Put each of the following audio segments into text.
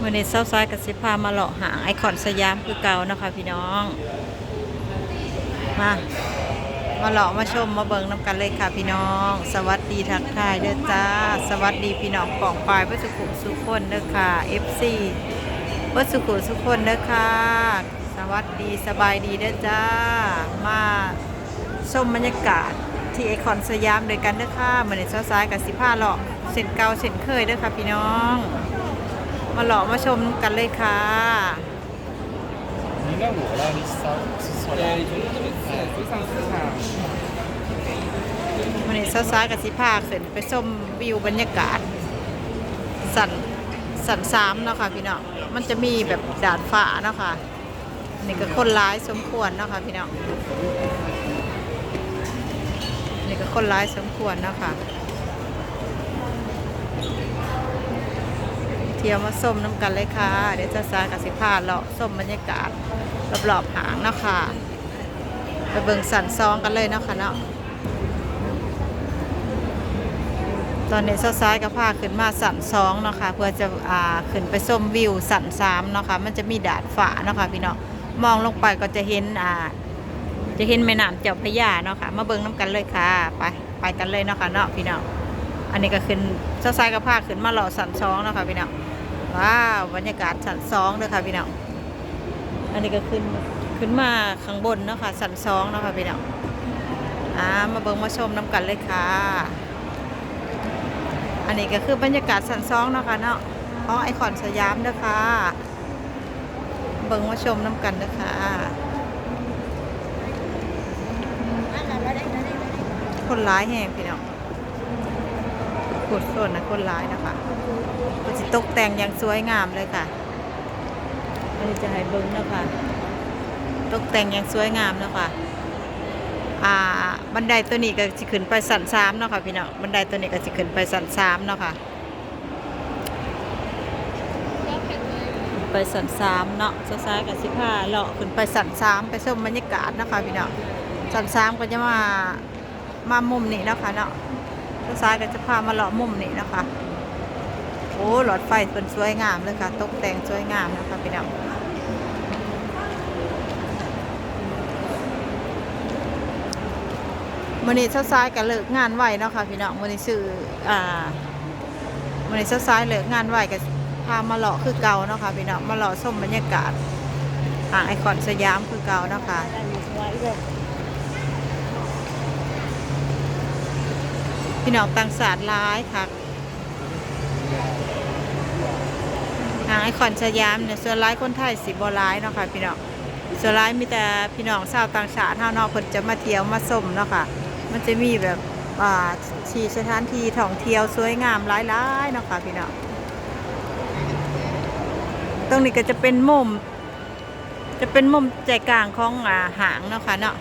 มื่อนี้เช้าซ้ายกับสิพามาเลาะหางไอคอนสยามคือเก่านะคะพี่น้อง มา มาเลาะมาชมมาเบิงน้ำกันเลยค่ะพี่น้อง สวัสดีทักทายเด้อจ้า สวัสดีพี่น้องปองปลายวัสุขุสุขคนเด้อค่ะ FC วัสุขุสุขคนเด้อค่ะ สวัสดีสบายดีเด้อจ้า มาชมบรรยากาศที่ไอคอนสยามด้วยกันเด้อค่ะมื่อนี้เช้าซ้ายกับสิพาเลาะเส้นเก่าเส้นเคยเด้อค่ะพี่น้อง มาหล่อมาชมกันเลยค่ะนี่ก็หัวเราดิสซาวันนี้ซ้าๆกับสิภาคเสร็จไปชมวิวบรรยากาศ สันสันสามเนาะค่ะพี่น้องมันจะมีแบบดาดฟ้าเนาะค่ะนี่ก็คนร้ายสมควรเนาะค่ะพี่น้องนี่ก็คนร้ายสมควรเนาะค่ะ ที่ยวมาส้มน้ำกันเลยค่ะ เดี๋ยวจะซากับสิพาเลาะส้มบรรยากาศรอบๆหางนะคะไปเบิ่งสันซองกันเลยนะคะเนาะตอนนี้ซ้ายๆก็พาขึ้นมาสันสองนะคะเพื่อจะอ่าขึ้นไปชมวิวสันสามนะคะมันจะมีดาดฟ้านะคะพี่เน้องมองลงไปก็จะเห็นอ่าจะเห็นแม่น้ำเจ้าพระยาเนาะค่ะมาเบิ่งน้ำกันเลยค่ะไปไปกันเลยเนาะค่ะเนาะพี่เน้องอันนี้ก็ขึ้นซ้ายๆก็พาขึ้นมาหล่อสันสองนะคะพี่เน้อง ว้าวบรรยากาศสันสองเลยค่ะพี่น้องอันนี้ก็ขึ้นขึ้นมาข้างบนเนาะค่ะสันสองเนาะค่ะพี่น้องอ่ามาเบิ่งมาชมน้ำกันเลยค่ะ อันนี้ก็คือบรรยากาศสันซองเนาะคะเนาะของไอคอนสยามเด้อค่ะเบิ่งมาชมน้ำกันเด้อค่ะคนร้ายแห่งพี่น้องขดส่วนนะคนร้ายนะคะ ตกแต่งอย่างสวยงามเลยค่ะอันนี้จะให้เบิ่งนะคะตกแต่งอย่างสวยงามนะคะอ่าบันไดตัวนี้ก็จะขึ้นไปสันสามเนาะค่ะพี่น้องบันไดตัวนี้ก็จะขึ้นไปสันสามเนาะค่ะไปสันสามเนาะซ้ายกับสิบห้าเลาะขึ้นไปสันสามไปชมบรรยากาศนะคะพี่น้องสันสามก็จะมามามุมนี้นะคะเนาะซ้ายก็จะพามาเลาะมุมนี้นะคะ โอ้หลอดไฟเป็นสวยงามเลยค่ะ ตกแต่งสวยงามนะคะพี่น้องมื่อนี้เช้าซ้ายก็เลิกงานไหวเนาะค่ะพี่น้องมื่อนี้ซื้ออ่ามื่อนี้เช้าซ้ายเลิกงานไหวก็พามาเลาะคือเก่าเนาะค่ะพี่น้องมาเลาะชมบรรยากาศหางไอคอนสยามคือเก่าเนาะค่ะพี่น้องต่างศาสตร์ร้ายค่ะางไอคอนสยามเนี่ยส่วนร้ายคนไทยสิบร้ายเนาะค่ะพี่น้องส่วนร้ายมีแต่พี่น้องชาวต่างชาติเท่านาะเพิ่นจะมาเที่ยวมาชมเนาะค่ะมันจะมีแบบอ่าชีสถานที่ท่องเที่ยวสวยงามหลายๆเนาะค่ะพี่น้องตรงนี้ก็จะเป็นมุม จะเป็นมุมใจกลางของอ่าหางเนาะค่ะเนาะ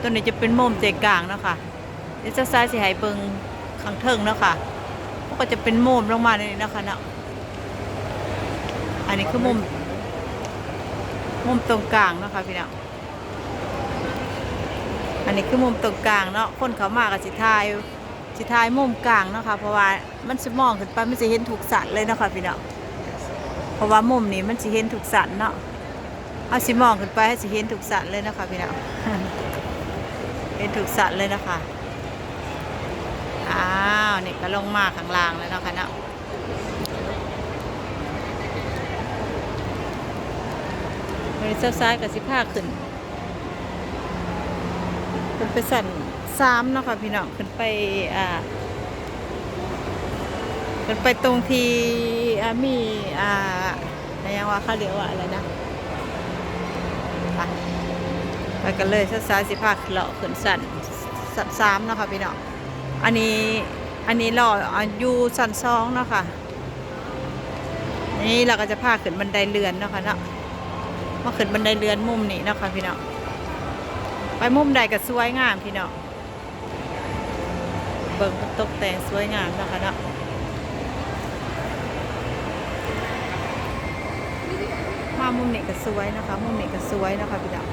ตรงนี้จะเป็นมุมใจกลางเนาะค่ะเดี๋ยวจะซ้ายสิให้เบิงข้างเทิงเนาะค่ะก็จะเป็นมุมลงมาในนี้เนาะค่ะเนาะ อันนี้คือมุม มุมตรงกลางเนาะค่ะพี่น้องอันนี้คือมุมตรงกลางเนาะคนเขามากับสิทายสิทายมุมกลางเนาะค่ะเพราะว่ามันจะมองขึ้นไปมันจะเห็นถูกสัตว์เลยเนาะค่ะพี่น้องเพราะว่ามุมนี้มันจะเห็นถูกสัตว์เนาะเอาสิมองขึ้นไปให้สิเห็นถูกสัตว์เลยนะคะพี่น้องเห็นถูกสัตว์เลยนะคะอ้าวนี่ก็ลงมาข้างล่างแล้วเนาะค่ะเนาะ บริษัทซ้ายกับสิผ้าขึ้นขึ้นไปสั่นสามเนาะค่ะพี่น้องขึ้นไปอ่าขึ้นไปตรงที่มีอ่าอะไรยังว่าเขาเรียกว่าอะไรนะไปกันเลยซ้ายซ้ายสิพาเลาะขึ้นสั่นสั่นสามเนาะค่ะพี่น้องอันนี้อันนี้เลาะอ่าอยู่สั่นสองเนาะค่ะนี่เราก็จะพาขึ้นบันไดเรือนเนาะค่ะเนาะ มาขึ้นบันไดเรือนมุมนี้นะคะพี่น้องไปมุมใดก็สวยงามพี่น้องเบิ่งตกแต่งสวยงามนะคะเนาะมามุมนี้ก็สวยนะคะ มุมนี้ก็สวยนะคะพี่น้อง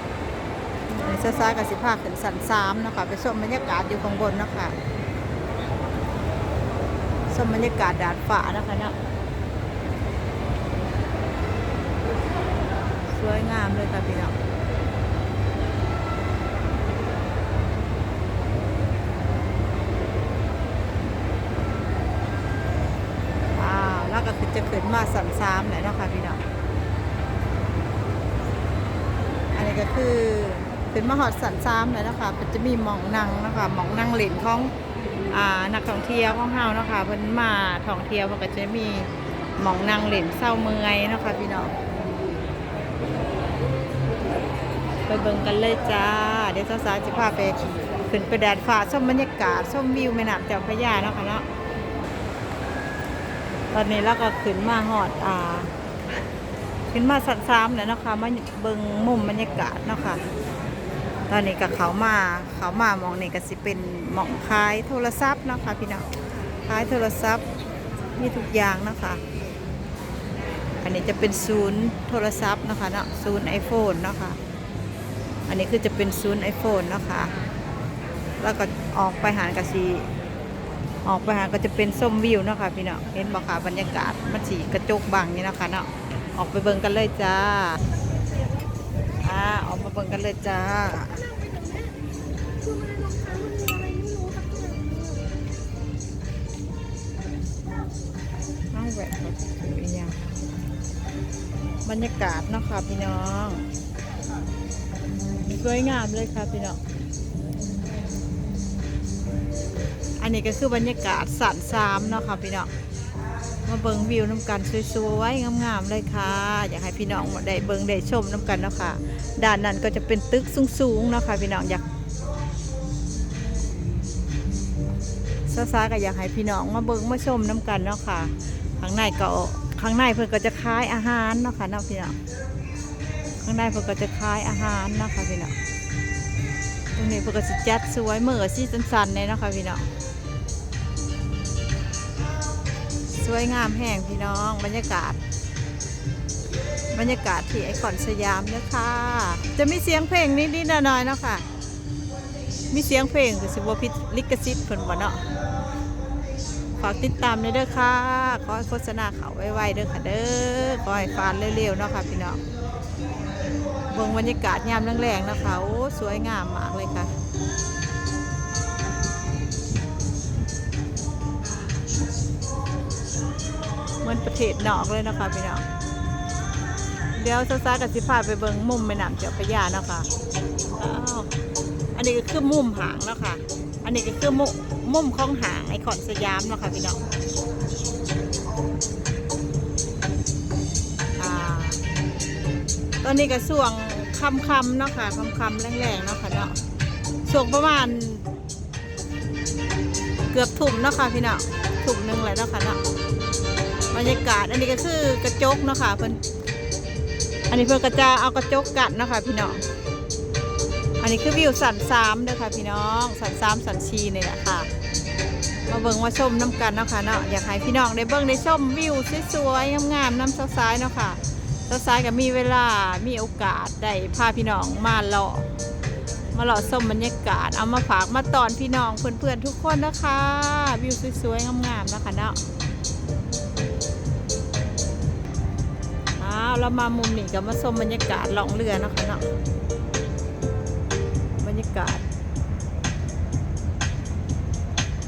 ในซ้ายๆกับสิภาขึ้นสันสามนะคะไปชมบรรยากาศอยู่ข้างบนนะคะชมบรรยากาศดาดฟ้านะคะเนาะ สวยงามเลยค่ะพี่น้องแล้วก็คือจะขึ้นมาสันสามเลยนะคะพี่น้อง อันนี้ก็คือเป็นมาหอดสันซ้ำเลยนะคะมันจะมีหมองนั่งนะคะหมองนั่งเหรนของอ่านักท่องเที่ยวของเฮานะคะเพิ่นมาท่องเที่ยวเพิ่นก็จะมีหมองนั่งเหรนเศร้าเมยนะคะพี่น้อง ไปเบิ่งกันเลยจ้า เดี๋ยวสาวๆจะพาไปขึ้นไปแดดฟ้าชมบรรยากาศชมวิวแม่น้ำเจ้าพระยาเนาะค่ะเนาะตอนนี้เราก็ขึ้นมาหอดอ่าขึ้นมาสันซ้ำแล้วนะคะมาเบิ่งมุมบรรยากาศเนาะค่ะตอนนี้กับเขามาเขามามองนี่ก็สิเป็นหมองคล้ายโทรศัพท์นะคะพี่น้องคล้ายโทรศัพท์มีทุกอย่างนะคะอันนี้จะเป็นศูนย์โทรศัพท์นะคะเนาะศูนย์ไอโฟนเนาะค่ะ อันนี้คือจะเป็นศูนย์ไอโฟนนะคะ แล้วก็ออกไปหารกสีออกไปหารก็จะเป็นส้มวิวเนาะค่ะพี่เน้องเห็นบอกค่ะบรรยากาศมันสีกระจกบังนี่นะคะเนาะออกไปเบิ่งกันเลยจ้าอ่าออกมาเบิ่งกันเลยจ้าน้องแหวนเขาถือย่างบรรยากาศเนาะค่ะพี่น้อง สวยงามเลยค่ะพี่น้องอันนี้ก็คือบรรยากาศสันสามเนาะค่ะพี่น้องมาเบิงวิวน้ำกันสวยๆงามๆเลยค่ะ อยากให้พี่น้องได้เบิงได้ชมน้ำกันเนาะค่ะด้านนั้นก็จะเป็นตึกสูงๆเนาะค่ะพี่น้องอยากซาๆก็อยากให้พี่น้องมาเบิงมาชมน้ำกันเนาะค่ะข้างในก็ข้างในเพิ่อนก็จะขายอาหารเนาะค่ะเนาะพี่น้อง ข้างในเพิ่นก็จะขายอาหารนะคะพี่น้องตรงนี้เพิ่นก็สิจัดสวยเหมือสีสันๆเลยนะคะพี่น้องสวยงามแห่งพี่น้องบรรยากาศ บรรยากาศที่ไอคอนสยามเนยคะจะมีเสียงเพลงนิดๆหน่อยๆเนาะค่ะมีเสียงเพลงคือสิบวพิษลิขสิทธิ์เพิ่นบ่เนาะฝากติดตามด้วยเด้อค่ะ ขอโฆษณาเขาไวๆเด้อค่ะเด้อ ขอให้ฟานเร็วๆเนาะค่ะพี่น้อง บิ่งบรรยากาศยามแรงๆนะคะ โอ้สวยงามมากเลยค่ะเหมือนประเทศนอกเลยนะคะพี่น้องเดี๋ยวซาๆกับสิพาไปเบิ่งมุมแม่น้ำเจ้าพระยานะคะอ้าอันนี้ก็คือมุมหางนะคะอันนี้ก็คือมุมมุมของหางไอคอนสยามนะคะพี่น้อง อนนี้ก็ส่วงคำคำเนาะค่ะคำคำแรงๆเนาะค่ะเนาะส่วงประมาณ เกือบทุ่มเนาะค่ะพี่เน้องทุ่มหนึ่งเลยเนาะค่ะเนาะบรรยากาศอันนี้ก็คือกระจกเนาะค่ะเพิ่นอันนี้เพิ่นก็จะเอากระจกกัดเนาะค่ะพี่น้องอันนี้คือวิวสันสามเด้อค่ะพี่น้องสันสามสันชีนี่แหละค่ะมาเบิ่งมาชมน้ำกันเนาะค่ะเนาะอยากให้พี่น้องได้เบิ่งได้ชมวิวสวยๆงามๆน้ำซ้ายๆเนาะค่ะ ซ้ายก็มีเวลา มีโอกาสได้พาพี่น้องมาเลาะมาเลาะชมบรรยากาศ เอามาฝากมาตอนพี่น้องเพื่อนๆทุกคนนะคะ วิวสวยๆงามๆนะคะเนาะอ้าวเรามามุมนี้ก็มาชมบรรยากาศล่องเรือนะคะเนาะบรรยากาศ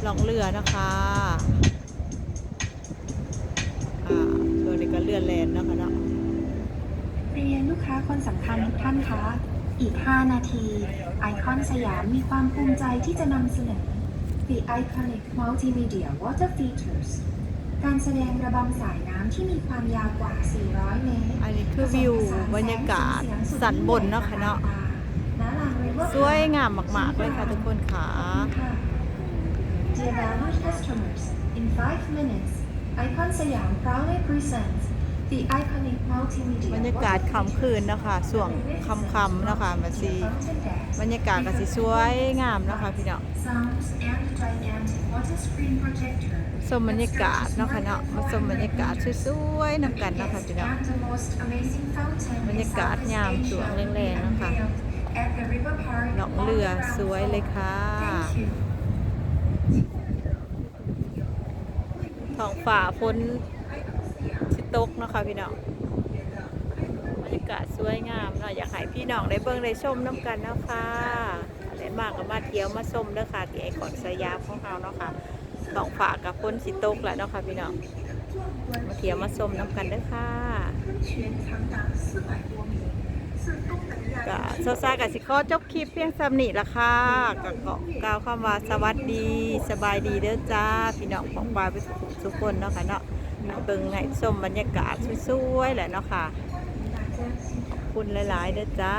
ล่องเรือนะคะอ่าตัวนี้ก็เรือแลนด์นะคะเนาะ เรียนลูกค้าคนสำคัญทุกท่านคะ อีก 5 นาที ไอคอนสยามมีความภูมิใจที่จะนำเสนอ The Iconic Multimedia Water Features การแสดงระบำสายน้ำที่มีความยาวกว่า 400 เมตร อันนี้คือวิวบรรยากาศสันบนเนาะค่ะเนาะณลาน River สวยงามมาก ๆ เลยค่ะทุกคนค่ะ Dear valued customers, in 5 minutes, Icon Siam proudly presents the iconic multimedia บรรยากาศค่ำคืนเนาะคะส่วงค่ำๆเนาะคะมาสิบรรยากาศก็สิสวยงามเนาะคะพี่น้อง Sounds and dynamic water screen projector ชมบรรยากาศเนาะค่ะเนาะมาชมบรรยากาศสวยๆนำกันเนาะค่ะพี่น้อง And the most amazing fountain บรรยากาศยามสวงแรงๆนะคะ at the river park หนองเรือสวยเลยค่ะ Thank you ท้องฝ่าฝนสิ ตกนะคะพี่น้องบรรยากาศสวยงามเนาะอยากให้พี่น้องได้เบิ่งได้ชมน้ำกันนะคะได้มากก็มาเที่ยวมาชมเด้อค่ะที่ไอคอนสยามของเราเนาะค่ะตองฝากกับคนสิตกแหละเนาะค่ะพี่น้องมาเที่ยวมาชมน้ำกันเด้อค่ะกับโซซากับสิคอจบคลิปเพียงสำนิละค่ะกับเกาะกล่าวคำว่าสวัสดี สบายดีเด้อจ้า พี่น้องของบ้านทุกคนเนาะค่ะเนาะ เบิ่งให้ชมบรรยากาศสวยๆแหละเนาะค่ะ คุณหลายๆเด้อจ้า